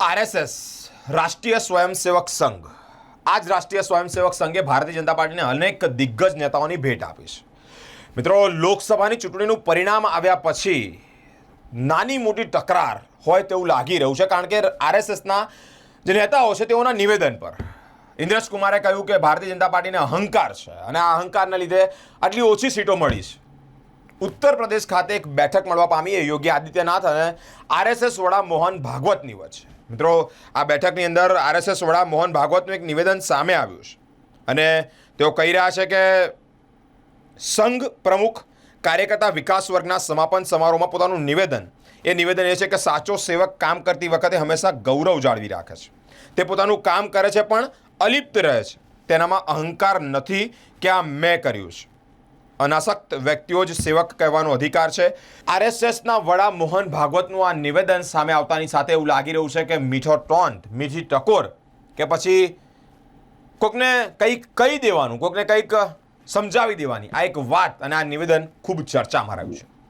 RSS, રાષ્ટ્રીય સ્વયંસેવક સંઘ. આજ રાષ્ટ્રીય સ્વયંસેવક સંઘે ભારતીય જનતા પાર્ટીને અનેક દિગ્ગજ નેતાઓની ભેટ આપી છે. મિત્રો, લોકસભાની ચૂંટણીનું પરિણામ આવ્યા પછી નાની મોટી તકરાર હોય તેવું લાગી રહ્યું છે, કારણ કે આરએસએસના જે નેતાઓ છે તેઓના નિવેદન પર. ઇન્દ્રેશ કુમારે કહ્યું કે ભારતીય જનતા પાર્ટીને અહંકાર છે અને આ અહંકારના લીધે આટલી ઓછી સીટો મળી છે. ઉત્તર પ્રદેશ ખાતે એક બેઠક મળવા પામી એ યોગી આદિત્યનાથ અને આરએસએસ વડા મોહન ભાગવતની વચ્ચે. મિત્રો, આ બેઠકની અંદર આરએસએસ વડા મોહન ભાગવતનું એક નિવેદન સામે આવ્યું છે. અને તેઓ કહી રહ્યા છે કે સંઘ પ્રમુખ કાર્યકર્તા વિકાસ વર્ગના સમાપન સમારોહમાં પોતાનું નિવેદન, એ નિવેદન એ છે કે સાચો સેવક કામ કરતી વખતે હંમેશા ગૌરવ જાળવી રાખે છે. તે પોતાનું કામ કરે છે પણ અલિપ્ત રહે છે. તેનામાં અહંકાર નથી કે આ મેં કર્યું છે. અનાસક્ત વ્યક્તિઓ જ સેવક કહેવાનો અધિકાર છે. આરએસએસના વડા મોહન ભાગવતનું આ નિવેદન સામે આવતાની સાથે એવું લાગી રહ્યું છે કે મીઠો ટોન્ટ મીઠી ટકોર કે પછી કોઈકને કંઈક કહી દેવાનું કોઈકને કંઈક સમજાવી દેવાની આ એક વાત અને આ નિવેદન ખૂબ ચર્ચામાં રહ્યું છે.